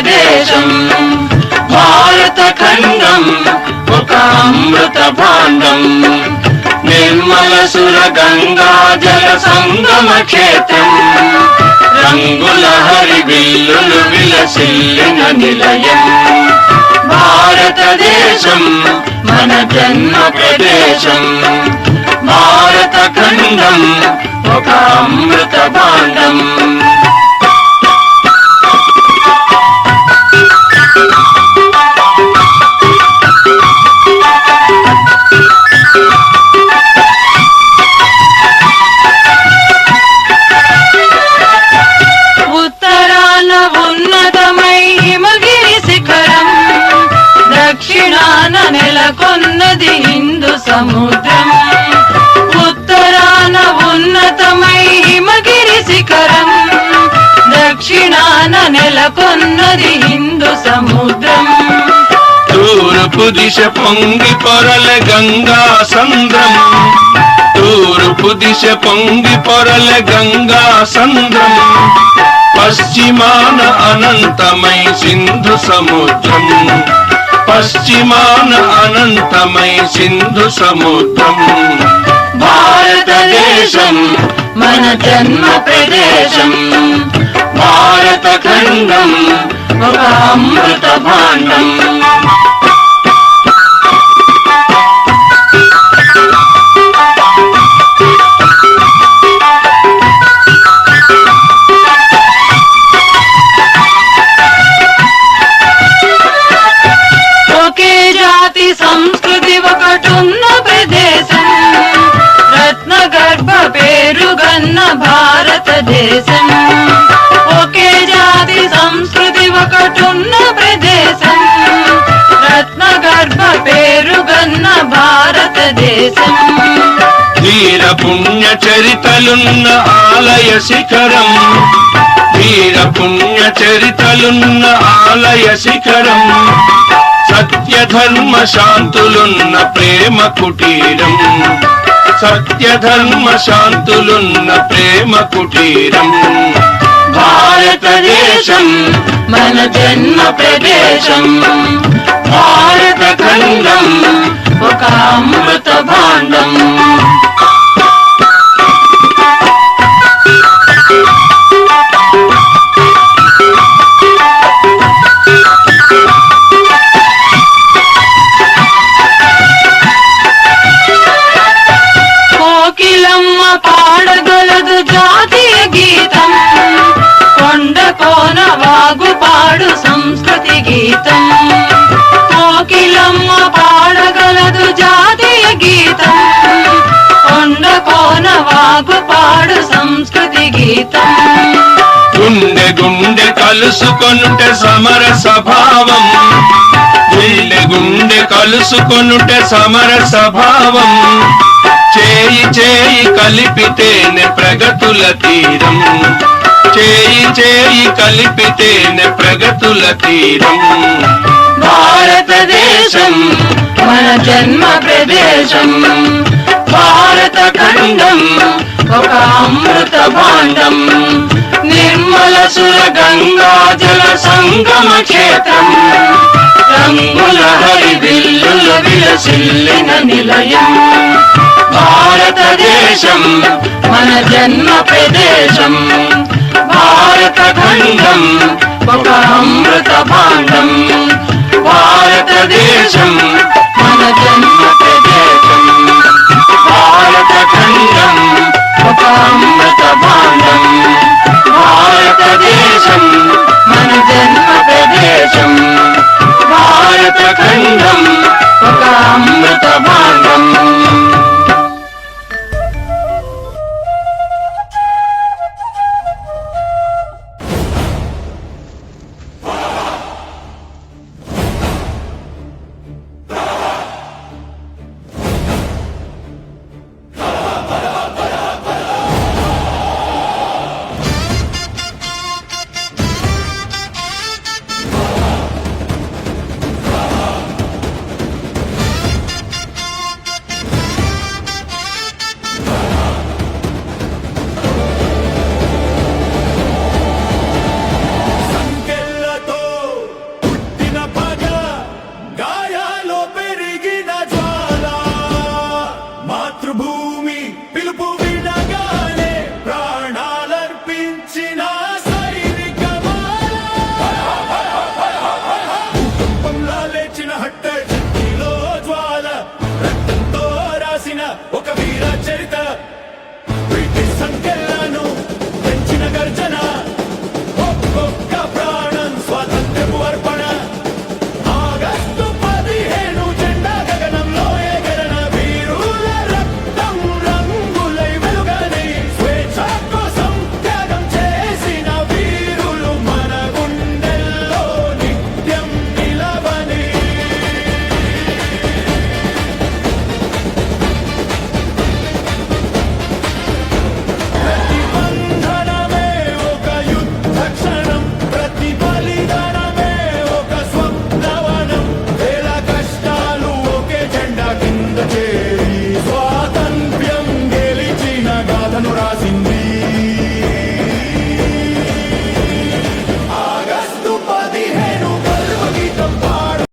దేశం భారత ఖండం ఒక అమృత భాండం. నిర్మల సుర గంగా జల సంగమ క్షేత్రం. రంగుల హరి బిల్లులు విలసిల్లిన నిలయం. భారతదేశం మన జన్మ ప్రదేశం. భారత ఖండం ఒక అమృత భాండం. దక్షిణాన నెలకొన్నది హిందూ సముద్రం. తూర్పు దిశ పొంగి పొరల గంగా సంద్రం. తూర్పు దిశ పొంగి పొరల గంగా సంద్రం. పశ్చిమాన అనంతమై సింధు సముద్రం. పశ్చిమాన అనంతమై సింధు సముద్రం. భారతదేశం మన జన్మ ప్రదేశం. భారత ఖండం ఒక అమృత భాండం. పేరుగన్న భారతదేశం. ఒకే జాతి సంస్కృతి ఒకటున్న ప్రదేశం. రత్న గర్భ పేరుగన్న భారతదేశం. వీర పుణ్య చరితలున్న ఆలయ శిఖరం. వీర పుణ్య చరితలున్న ఆలయ శిఖరం. సత్య ధర్మ శాంతులున్న ప్రేమ కుటీరం. సత్య ధర్మ శాంతులున్న ప్రేమ కుటీరం. భారతదేశం మన జన్మ ప్రదేశం. భారత ఖండం ఒక అమృత భాండం. పాడగలదు జాతీయ గీతం. కొండ కోన వాగు పాడు సంస్కృతి గీతం. కోకిలమ్మ పాడగలదు జాతీయ గీతం. కొండ కోన వాగు పాడు సంస్కృతి గీతం. కలుసుకొనుటే సమర స్వభావం గుండె గుండె కలుసుకొనుటే సమర స్వభావం చేయి చేయి కలిపితేనే ప్రగతుల తీరం. చేయి చేయి కలిపితేనే ప్రగతుల తీరం. భారతదేశం మన జన్మ ప్రదేశం. భారత ఖండం ఒక అమృత భాండం. సుర గంగా జల సంగమ క్షేత్రం. రంగుల హరి బిల్లుల విలసిల్లిన నిలయం. భారతదేశం మన జన్మ ప్రదేశం. భారత ఖండం ఒక అమృత భాండం. భారతదేశం మన జన్మ ప్రదేశం